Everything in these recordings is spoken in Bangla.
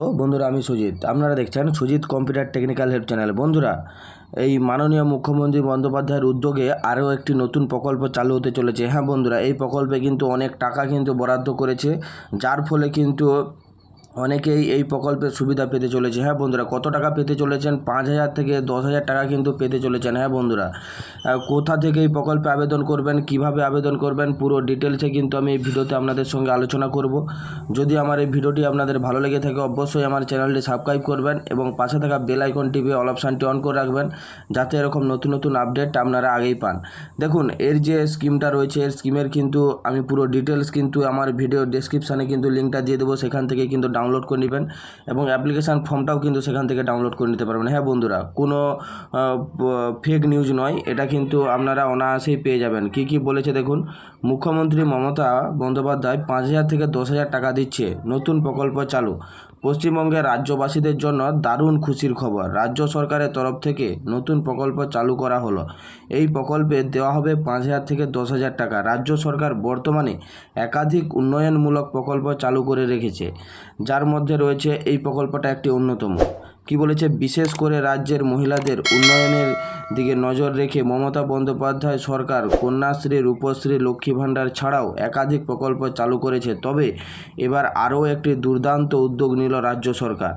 ও বন্ধুরা, আমি সুজিত। আপনারা দেখছেন Sujit computer technical help channel. বন্ধুরা, এই মাননীয় মুখ্যমন্ত্রী বন্দ্যোপাধ্যায়ের উদ্যোগে আরও একটি নতুন প্রকল্প চালু হতে চলেছে। হ্যাঁ বন্ধুরা, এই প্রকল্পে কিন্তু অনেক টাকা কিন্তু বরাদ্দ করেছে, যার ফলে কিন্তু অনেকেই এই প্রকল্পের সুবিধা পেতে চলেছে। হ্যাঁ বন্ধুরা, কত টাকা পেতে চলেছেন? পাঁচ হাজার থেকে দশ হাজার টাকা কিন্তু পেতে চলেছেন। হ্যাঁ বন্ধুরা কোথা থেকে এই প্রকল্পে আবেদন করবেন, কীভাবে আবেদন করবেন, পুরো ডিটেলসে কিন্তু আমি এই ভিডিওতে আপনাদের সঙ্গে আলোচনা করব। যদি আমার এই ভিডিওটি আপনাদের ভালো লেগে থাকে, অবশ্যই আমার চ্যানেলটি সাবস্ক্রাইব করবেন এবং পাশে থাকা বেল আইকন টিপে অল অপশানটি অন করে রাখবেন, যাতে এরকম নতুন নতুন আপডেট আপনারা আগেই পান। দেখুন, এর যে স্কিমটা রয়েছে, এর স্কিমের কিন্তু আমি পুরো ডিটেলস কিন্তু আমার ভিডিও ডেসক্রিপশানে কিন্তু লিঙ্কটা দিয়ে দেবো, সেখান থেকে কিন্তু ডাউনলোড করে নেবেন এবং অ্যাপ্লিকেশান ফর্মটাও কিন্তু সেখান থেকে ডাউনলোড করে নিতে পারবেন। হ্যাঁ বন্ধুরা, কোনো ফেক নিউজ নয়, এটা কিন্তু আপনারা অনায়াসেই পেয়ে যাবেন। কি কি বলেছে দেখুন, মুখ্যমন্ত্রী মমতা বন্দ্যোপাধ্যায় পাঁচ হাজার থেকে দশ হাজার টাকা দিচ্ছে, নতুন প্রকল্প চালু। পশ্চিমবঙ্গের রাজ্যবাসীদের জন্য দারুণ খুশির খবর। রাজ্য সরকারের তরফ থেকে নতুন প্রকল্প চালু করা হলো। এই প্রকল্পে দেওয়া হবে পাঁচ হাজার থেকে দশ হাজার টাকা। রাজ্য সরকার বর্তমানে একাধিক উন্নয়নমূলক প্রকল্প চালু করে রেখেছে। যার মধ্যে রয়েছে এই প্রকল্পটা একটি অন্যতম। কি বলেছে? বিশেষ করে রাজ্যের মহিলাদের উন্নয়নের দিকে নজর রেখে মমতা বন্দ্যোপাধ্যায় সরকার কন্যাশ্রী রূপশ্রী লক্ষ্মী ভাণ্ডার ছাড়াও একাধিক প্রকল্প চালু করেছে। তবে এবার আরও একটি দুর্দান্ত উদ্যোগ নিল রাজ্য সরকার।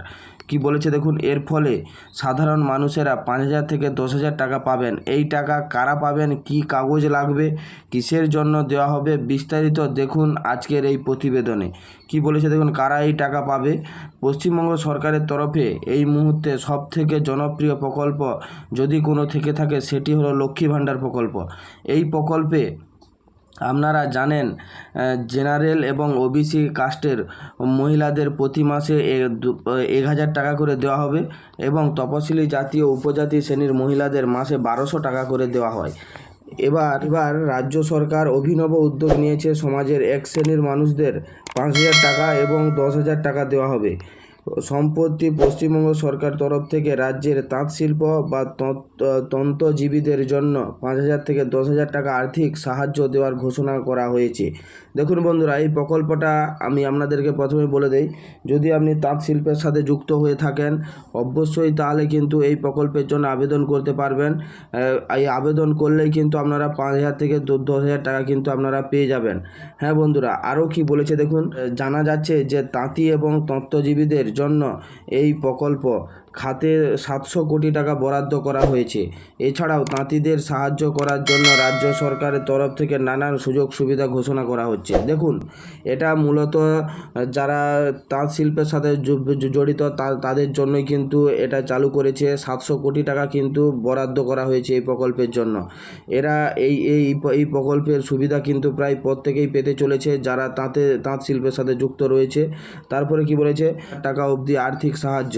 কি বলেছে দেখুন, এর ফলে সাধারণ মানুষেরা পাঁচ হাজার থেকে দশ হাজার টাকা পাবেন। এই টাকা কারা পাবেন? কি কাগজ লাগবে? কিসের জন্য দেওয়া হবে? বিস্তারিত দেখুন আজকের এই প্রতিবেদনে। কি বলেছে দেখুন, কারা এই টাকা পাবে? পশ্চিমবঙ্গ সরকারের তরফে এই মুহূর্তে সব থেকে জনপ্রিয় প্রকল্প যদি কোনো থেকে থাকে, সেটি হলো লক্ষ্মী ভাণ্ডার প্রকল্প। এই প্রকল্পে আপনারা জানেন জেনারেল এবং ওবিসি কাস্টের মহিলাদের প্রতি মাসে এক হাজার টাকা করে দেওয়া হবে এবং তপশিলি জাতি ও উপজাতি শ্রেণির মহিলাদের মাসে বারোশো টাকা করে দেওয়া হয়। এবার এবার রাজ্য সরকার অভিনব উদ্যোগ নিয়েছে, সমাজের এক শ্রেণির মানুষদের পাঁচ হাজার টাকা এবং দশ হাজার টাকা দেওয়া হবে। সম্প্রতি পশ্চিমবঙ্গ সরকার তরফ থেকে রাজ্যের তাঁত শিল্প বা তন্ত- তন্ত্রজীবীদের জন্য পাঁচ হাজার থেকে দশ হাজার টাকা আর্থিক সাহায্য দেওয়ার ঘোষণা করা হয়েছে। দেখুন বন্ধুরা, এই প্রকল্পটা আমি আপনাদেরকে প্রথমে বলে দেই, যদি আপনি তাঁত শিল্পের সাথে যুক্ত হয়ে থাকেন, অবশ্যই তাহলে কিন্তু এই প্রকল্পের জন্য আবেদন করতে পারবেন। এই আবেদন করলেই কিন্তু আপনারা পাঁচ হাজার থেকে দশ হাজার টাকা কিন্তু আপনারা পেয়ে যাবেন। হ্যাঁ বন্ধুরা, আরও কি বলেছে দেখুন জানা যাচ্ছে যে তাঁতি এবং তন্ত্রজীবীদের জন্য এই প্রকল্প খাতে সাতশো কোটি টাকা বরাদ্দ করা হয়েছে। এছাড়াও তাঁতিদের সাহায্য করার জন্য রাজ্য সরকারের তরফ থেকে নানান সুযোগ সুবিধা ঘোষণা করা হচ্ছে। দেখুন, এটা মূলত যারা তাঁত শিল্পের সাথে জড়িত তাদের জন্যই কিন্তু এটা চালু করেছে। সাতশো কোটি টাকা কিন্তু বরাদ্দ করা হয়েছে এই প্রকল্পের জন্য। এরা এই এই এই প্রকল্পের সুবিধা কিন্তু প্রায় প্রত্যেকেই পেতে চলেছে যারা তাঁতে তাঁত শিল্পের সাথে যুক্ত রয়েছে। তারপরে কি বলেছে? টাকা অবধি আর্থিক সাহায্য।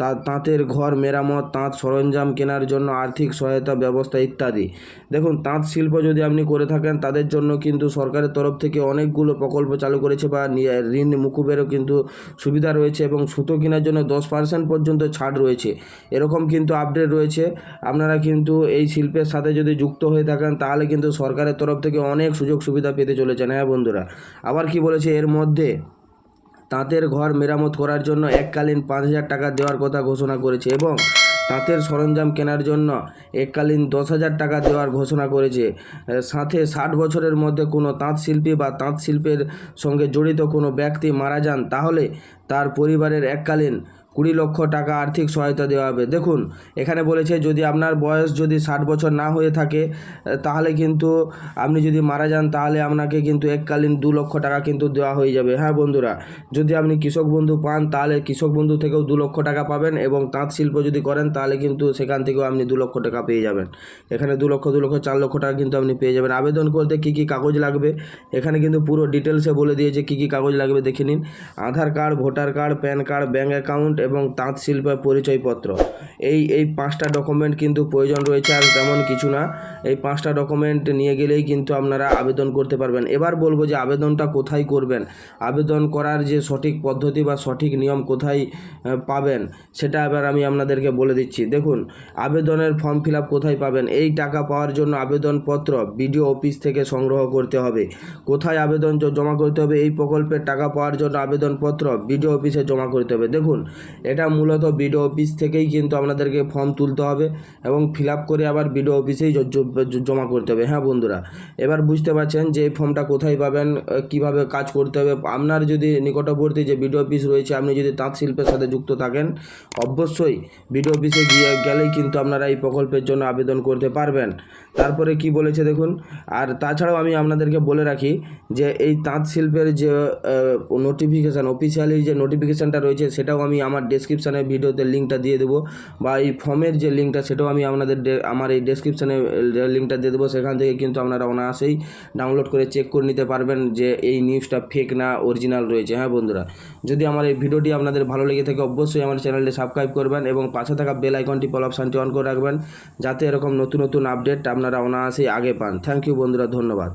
তা তাঁতের ঘর, মেরামত, তাঁত সরঞ্জাম কেনার জন্য আর্থিক সহায়তা ব্যবস্থা ইত্যাদি। দেখুন, তাঁত শিল্প যদি আপনি করে থাকেন, তাদের জন্য কিন্তু সরকারের তরফ থেকে অনেকগুলো প্রকল্প চালু করেছে বা ঋণ মুকুবেরও কিন্তু সুবিধা রয়েছে এবং সুতো কেনার জন্য দশ পার্সেন্ট পর্যন্ত ছাড় রয়েছে। এরকম কিন্তু আপডেট রয়েছে। আপনারা কিন্তু এই শিল্পের সাথে যদি যুক্ত হয়ে থাকেন, তাহলে কিন্তু সরকারের তরফ থেকে অনেক সুযোগ সুবিধা পেতে চলেছেন। হ্যাঁ বন্ধুরা, আবার কি বলেছে? এর মধ্যে তাঁতের ঘর মেরামত করার জন্য এককালীন পাঁচ হাজার টাকা দেওয়ার কথা ঘোষণা করেছে এবং তাঁতের সরঞ্জাম কেনার জন্য এককালীন দশ হাজার টাকা দেওয়ার ঘোষণা করেছে। সাথে ষাট বছরের মধ্যে কোনো তাঁত শিল্পী বা তাঁত শিল্পের সঙ্গে জড়িত কোনো ব্যক্তি মারা যান, তাহলে তার পরিবারের এককালীন কুড়ি লক্ষ টাকা আর্থিক সহায়তা দেওয়া হবে। দেখুন, এখানে বলেছে, যদি আপনার বয়স যদি ষাট বছর না হয়ে থাকে, তাহলে কিন্তু আপনি যদি মারা যান, তাহলে আপনাকে কিন্তু এককালীন দু লক্ষ টাকা কিন্তু দেওয়া হয়ে যাবে। হ্যাঁ বন্ধুরা, যদি আপনি কৃষক বন্ধু পান, তাহলে কৃষক বন্ধু থেকেও দু লক্ষ টাকা পাবেন এবং তাঁত শিল্প যদি করেন, তাহলে কিন্তু সেখান থেকেও আপনি দু লক্ষ টাকা পেয়ে যাবেন। এখানে দু লক্ষ দু লক্ষ, চার লক্ষ টাকা কিন্তু আপনি পেয়ে যাবেন। আবেদন করতে কী কী কাগজ লাগবে? এখানে কিন্তু পুরো ডিটেলসে বলে দিয়েছে কী কী কাগজ লাগবে, দেখে নিন। Aadhaar card, voter card, PAN card, bank account এবং তাঁত শিল্পের পরিচয়পত্র। এই এই পাঁচটা ডকুমেন্ট কিন্তু প্রয়োজন রয়েছে আর তেমন কিছু না। এই পাঁচটা ডকুমেন্ট নিয়ে গেলেই কিন্তু আপনারা আবেদন করতে পারবেন। এবার বলব যে আবেদনটা কোথায় করবেন? আবেদন করার যে সঠিক পদ্ধতি বা সঠিক নিয়ম কোথায় পাবেন সেটা এবার আমি আপনাদেরকে বলে দিচ্ছি। দেখুন, আবেদনের ফর্ম ফিল কোথায় পাবেন? এই টাকা পাওয়ার জন্য আবেদনপত্র বিডিও অফিস থেকে সংগ্রহ করতে হবে। কোথায় আবেদন জমা করতে হবে? এই প্রকল্পের টাকা পাওয়ার জন্য আবেদনপত্র বিডিও অফিসে জমা করতে হবে। দেখুন এটা মূলত বিডিও অফিস থেকেই কিন্তু আপনাদেরকে ফর্ম তুলতে হবে এবং ফিল করে আবার বিডিও অফিসেই জমা করতে হবে। হ্যাঁ বন্ধুরা, এবার বুঝতে পারছেন যে এই ফর্মটা কোথায় পাবেন কীভাবে কাজ করতে হবে। আপনার যদি নিকটবর্তী যে বিডিও অফিস রয়েছে, আপনি যদি তাঁত শিল্পের সাথে যুক্ত থাকেন, অবশ্যই বিডিও অফিসে গিয়ে গেলেই কিন্তু আপনারা এই প্রকল্পের জন্য আবেদন করতে পারবেন। তারপরে কি বলেছে দেখুন, আর তাছাড়াও আমি আপনাদেরকে বলে রাখি যে এই তাঁত শিল্পের যে নোটিফিকেশান অফিসিয়ালি যে নোটিফিকেশানটা রয়েছে, সেটাও আমি আমার ডেসক্রিপশানে ভিডিওতে লিঙ্কটা দিয়ে দেবো বা এই ফর্মের যে লিঙ্কটা সেটাও আমি আপনাদের আমার এই ডেসক্রিপশানে লিঙ্কটা দিয়ে দেবো। সেখান থেকে কিন্তু আপনারা অনায়াসেই ডাউনলোড করে চেক করে নিতে পারবেন যে এই নিউজটা ফেক না অরিজিনাল রয়েছে। হ্যাঁ বন্ধুরা, যদি আমার এই ভিডিওটি আপনাদের ভালো লেগে থাকে, অবশ্যই আমার চ্যানেলটি সাবস্ক্রাইব করবেন এবং পাশে থাকা বেল আইকনটি পল অপশানটি অন করে রাখবেন, যাতে এরকম নতুন নতুন আপডেট আপনারা অনায়াসেই আগে পান। থ্যাংক ইউ বন্ধুরা, ধন্যবাদ।